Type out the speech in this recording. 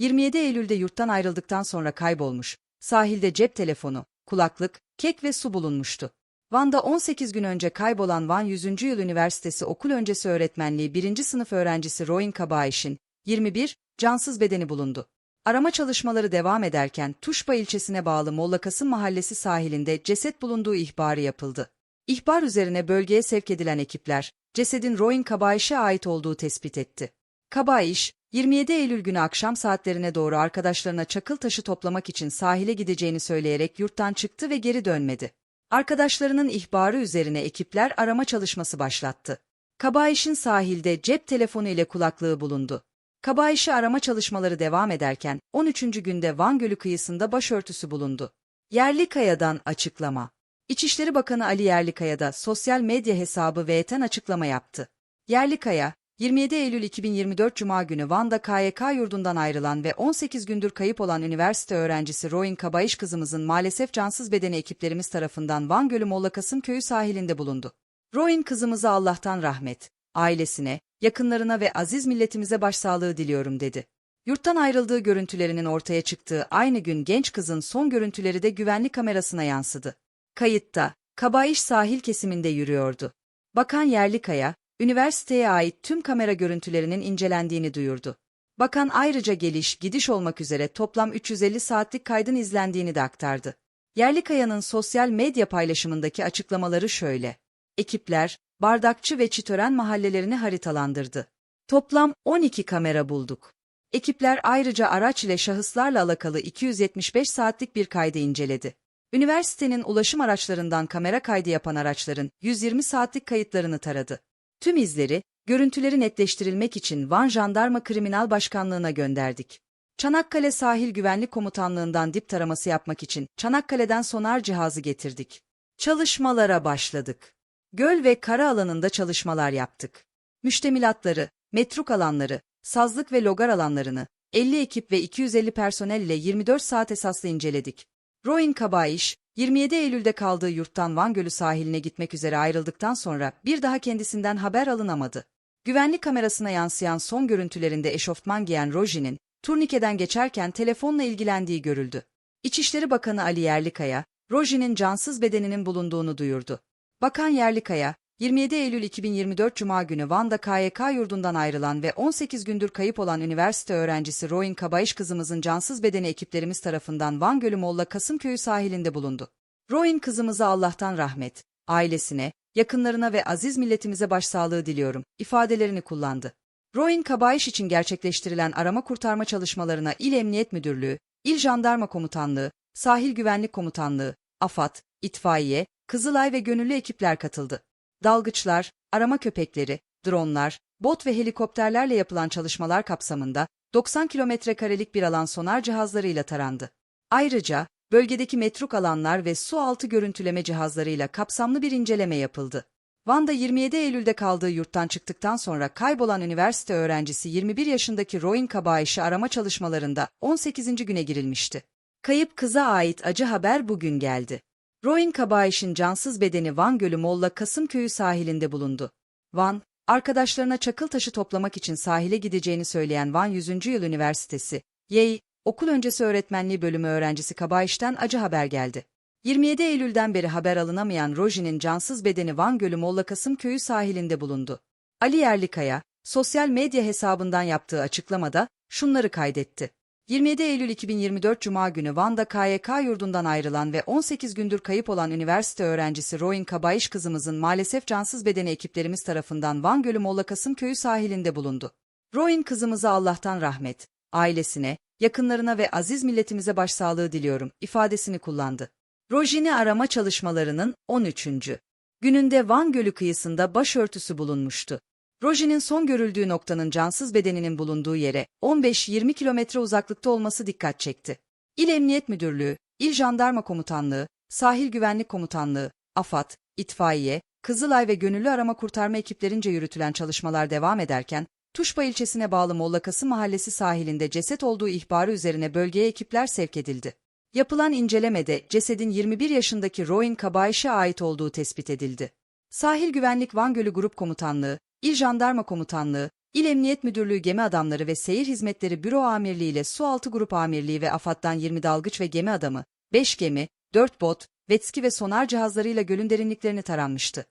27 Eylül'de yurttan ayrıldıktan sonra kaybolmuş. Sahilde cep telefonu, kulaklık, kek ve su bulunmuştu. Van'da 18 gün önce kaybolan Van 100. Yıl Üniversitesi Okul Öncesi Öğretmenliği 1. sınıf öğrencisi Roin Kabayiş'in 21 cansız bedeni bulundu. Arama çalışmaları devam ederken Tuşba ilçesine bağlı Molla Kasım Mahallesi sahilinde ceset bulunduğu ihbarı yapıldı. İhbar üzerine bölgeye sevk edilen ekipler, cesedin Roin Kabayiş'e ait olduğu tespit etti. Kabayiş, 27 Eylül günü akşam saatlerine doğru arkadaşlarına çakıl taşı toplamak için sahile gideceğini söyleyerek yurttan çıktı ve geri dönmedi. Arkadaşlarının ihbarı üzerine ekipler arama çalışması başlattı. Kabayiş'in sahilde cep telefonu ile kulaklığı bulundu. Kabayiş'i arama çalışmaları devam ederken 13. günde Van Gölü kıyısında başörtüsü bulundu. Yerlikaya'dan açıklama. İçişleri Bakanı Ali Yerlikaya da sosyal medya hesabı VT'n açıklama yaptı. Yerlikaya, 27 Eylül 2024 Cuma günü Van'da KYK yurdundan ayrılan ve 18 gündür kayıp olan üniversite öğrencisi Roin Kabayış kızımızın maalesef cansız bedeni ekiplerimiz tarafından Van Gölü Molla Kasım köyü sahilinde bulundu. Roin kızımıza Allah'tan rahmet, ailesine, yakınlarına ve aziz milletimize başsağlığı diliyorum dedi. Yurttan ayrıldığı görüntülerinin ortaya çıktığı aynı gün genç kızın son görüntüleri de güvenlik kamerasına yansıdı. Kayıtta, Kabayiş sahil kesiminde yürüyordu. Bakan Yerlikaya, üniversiteye ait tüm kamera görüntülerinin incelendiğini duyurdu. Bakan ayrıca geliş, gidiş olmak üzere toplam 350 saatlik kaydın izlendiğini de aktardı. Yerlikaya'nın sosyal medya paylaşımındaki açıklamaları şöyle. Ekipler, Bardakçı ve Çitören mahallelerini haritalandırdı. Toplam 12 kamera bulduk. Ekipler ayrıca araç ile şahıslarla alakalı 275 saatlik bir kaydı inceledi. Üniversitenin ulaşım araçlarından kamera kaydı yapan araçların 120 saatlik kayıtlarını taradı. Tüm izleri, görüntüleri netleştirilmek için Van Jandarma Kriminal Başkanlığı'na gönderdik. Çanakkale Sahil Güvenlik Komutanlığı'ndan dip taraması yapmak için Çanakkale'den sonar cihazı getirdik. Çalışmalara başladık. Göl ve kara alanında çalışmalar yaptık. Müştemilatları, metruk alanları, sazlık ve logar alanlarını, 50 ekip ve 250 personel ile 24 saat esaslı inceledik. Roin Kabayiş, 27 Eylül'de kaldığı yurttan Van Gölü sahiline gitmek üzere ayrıldıktan sonra bir daha kendisinden haber alınamadı. Güvenlik kamerasına yansıyan son görüntülerinde eşofman giyen Roji'nin, turnikeden geçerken telefonla ilgilendiği görüldü. İçişleri Bakanı Ali Yerlikaya, Roji'nin cansız bedeninin bulunduğunu duyurdu. Bakan Yerlikaya, 27 Eylül 2024 Cuma günü Van'da KYK yurdundan ayrılan ve 18 gündür kayıp olan üniversite öğrencisi Roin Kabayış kızımızın cansız bedeni ekiplerimiz tarafından Van Gölü Molla Kasımköyü sahilinde bulundu. Roin kızımıza Allah'tan rahmet, ailesine, yakınlarına ve aziz milletimize başsağlığı diliyorum, ifadelerini kullandı. Roin Kabayış için gerçekleştirilen arama kurtarma çalışmalarına İl Emniyet Müdürlüğü, İl Jandarma Komutanlığı, Sahil Güvenlik Komutanlığı, AFAD, İtfaiye, Kızılay ve gönüllü ekipler katıldı. Dalgıçlar, arama köpekleri, dronlar, bot ve helikopterlerle yapılan çalışmalar kapsamında 90 kilometre karelik bir alan sonar cihazlarıyla tarandı. Ayrıca, bölgedeki metruk alanlar ve su altı görüntüleme cihazlarıyla kapsamlı bir inceleme yapıldı. Van'da 27 Eylül'de kaldığı yurttan çıktıktan sonra kaybolan üniversite öğrencisi 21 yaşındaki Roin Kabayiş'i arama çalışmalarında 18. güne girilmişti. Kayıp kıza ait acı haber bugün geldi. Roin Kabayiş'in cansız bedeni Van Gölü Molla Kasımköyü sahilinde bulundu. Van, arkadaşlarına çakıl taşı toplamak için sahile gideceğini söyleyen Van 100. Yıl Üniversitesi, YEY, okul öncesi öğretmenliği bölümü öğrencisi Kabayiş'ten acı haber geldi. 27 Eylül'den beri haber alınamayan Roji'nin cansız bedeni Van Gölü Molla Kasımköyü sahilinde bulundu. Ali Yerlikaya, sosyal medya hesabından yaptığı açıklamada şunları kaydetti. 27 Eylül 2024 Cuma günü Van'da KYK yurdundan ayrılan ve 18 gündür kayıp olan üniversite öğrencisi Roin Kabayış kızımızın maalesef cansız bedeni ekiplerimiz tarafından Van Gölü Molla Kasımköyü sahilinde bulundu. Roin kızımıza Allah'tan rahmet, ailesine, yakınlarına ve aziz milletimize başsağlığı diliyorum ifadesini kullandı. Rojini arama çalışmalarının 13. gününde Van Gölü kıyısında başörtüsü bulunmuştu. Roji'nin son görüldüğü noktanın cansız bedeninin bulunduğu yere 15-20 kilometre uzaklıkta olması dikkat çekti. İl Emniyet Müdürlüğü, İl Jandarma Komutanlığı, Sahil Güvenlik Komutanlığı, AFAD, İtfaiye, Kızılay ve gönüllü arama kurtarma ekiplerince yürütülen çalışmalar devam ederken, Tuşba ilçesine bağlı Mollakası mahallesi sahilinde ceset olduğu ihbarı üzerine bölgeye ekipler sevk edildi. Yapılan incelemede cesedin 21 yaşındaki Roin Kabayiş'e ait olduğu tespit edildi. Sahil Güvenlik Van Gölü Grup Komutanlığı, İl Jandarma Komutanlığı, İl Emniyet Müdürlüğü Gemi Adamları ve Seyir Hizmetleri Büro Amirliği ile Sualtı Grup Amirliği ve AFAD'dan 20 dalgıç ve gemi adamı, 5 gemi, 4 bot, vetski ve sonar cihazlarıyla gölün derinliklerini taranmıştı.